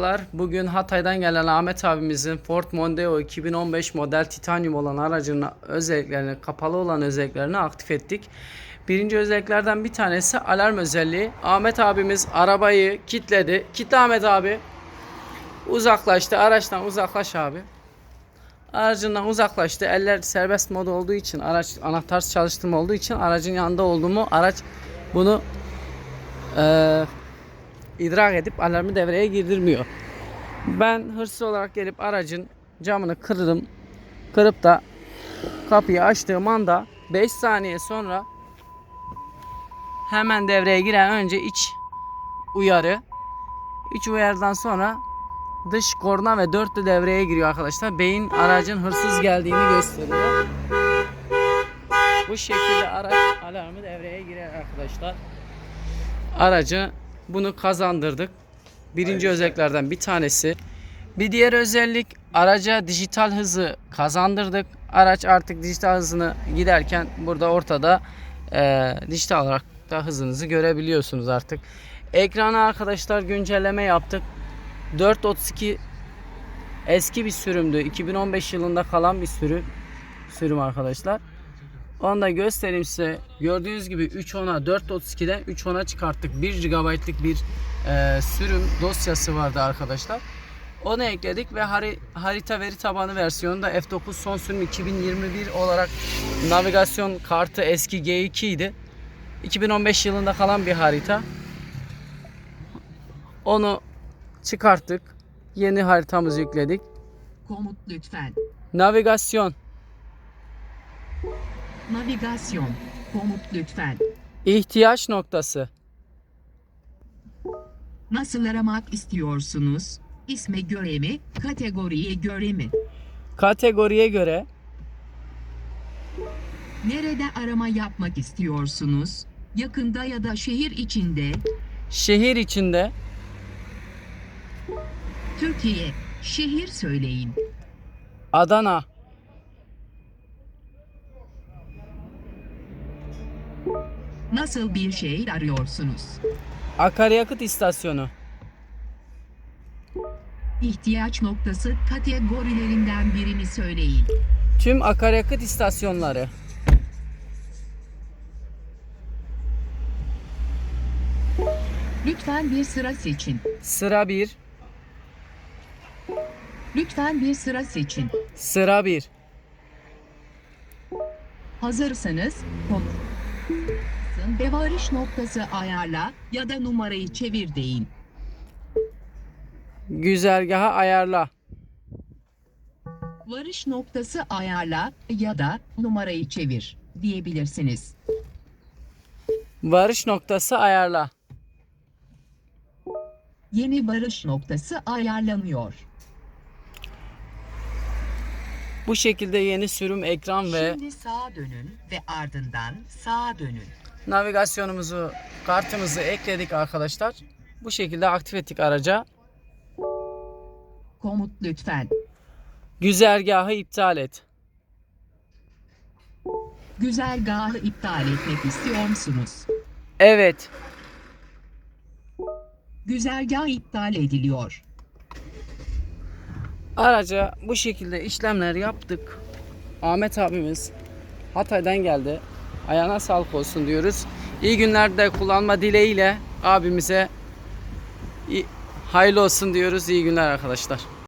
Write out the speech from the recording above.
Merhabalar. Bugün Hatay'dan gelen Ahmet abimizin Ford Mondeo 2015 model titanium olan aracının özelliklerini, kapalı olan özelliklerini aktif ettik. Birinci özelliklerden bir tanesi alarm özelliği. Ahmet abimiz arabayı kilitledi. Kitle Ahmet abi. Uzaklaştı. Araçtan uzaklaş abi. Aracından uzaklaştı. Eller serbest mod olduğu için, araç anahtarsız çalıştırma olduğu için aracın yanında olduğumu araç bunu eee idrak edip alarmı devreye girdirmiyor. Ben hırsız olarak gelip aracın camını kırdım. Kırıp da kapıyı açtığım anda 5 saniye sonra hemen devreye giren önce iç uyarı. İç uyarıdan sonra dış korna ve dörtlü devreye giriyor arkadaşlar. Beyin aracın hırsız geldiğini gösteriyor. Bu şekilde araç alarmı devreye girer arkadaşlar. Aracı bunu kazandırdık. Birinci özelliklerden bir tanesi. Bir diğer özellik araca dijital hızı kazandırdık. Araç artık dijital hızını giderken burada ortada e, dijital olarak da hızınızı görebiliyorsunuz artık. Ekrana arkadaşlar güncelleme yaptık. 432 eski bir sürümdü. 2015 yılında kalan bir sürüm sürüm arkadaşlar. Onu da göstereyim size. Gördüğünüz gibi 3.10'a 4.32'den 3.10'a çıkarttık. 1 GB'lık bir e, sürüm dosyası vardı arkadaşlar. Onu ekledik ve hari- harita veri tabanı versiyonunda F9 son sürüm 2021 olarak navigasyon kartı eski G2 idi. 2015 yılında kalan bir harita. Onu çıkarttık. Yeni haritamızı yükledik. Komut lütfen. Navigasyon, Navigasyon. Komut lütfen. ihtiyaç noktası, Nasıl aramak istiyorsunuz? İsme göre mi? Kategoriye göre mi? kategoriye göre Nerede arama yapmak istiyorsunuz? Yakında ya da şehir içinde. şehir içinde Türkiye. Şehir söyleyin. Adana, Nasıl bir şey arıyorsunuz? akaryakıt istasyonu, İhtiyaç noktası kategorilerinden birini söyleyin. tüm akaryakıt istasyonları, Lütfen bir sıra seçin. sıra 1, Lütfen bir sıra seçin. sıra 1, Hazırsanız komut ve varış noktası ayarla ya da numarayı çevir deyin. güzergaha ayarla, Varış noktası ayarla ya da numarayı çevir diyebilirsiniz. varış noktası ayarla, Yeni varış noktası ayarlanıyor. bu şekilde yeni sürüm ekran ve Şimdi sağa dönün ve ardından sağa dönün. Navigasyonumuzu, kartımızı ekledik arkadaşlar. Bu şekilde aktif ettik araca. Komut lütfen. Güzergahı iptal et. Güzergahı iptal etmek istiyor musunuz? Evet. Güzergah iptal ediliyor. Araca bu şekilde işlemler yaptık. Ahmet abimiz Hatay'dan geldi. Ayağına sağlık olsun diyoruz. İyi günlerde kullanma dileğiyle abimize hayırlı olsun diyoruz. İyi günler arkadaşlar.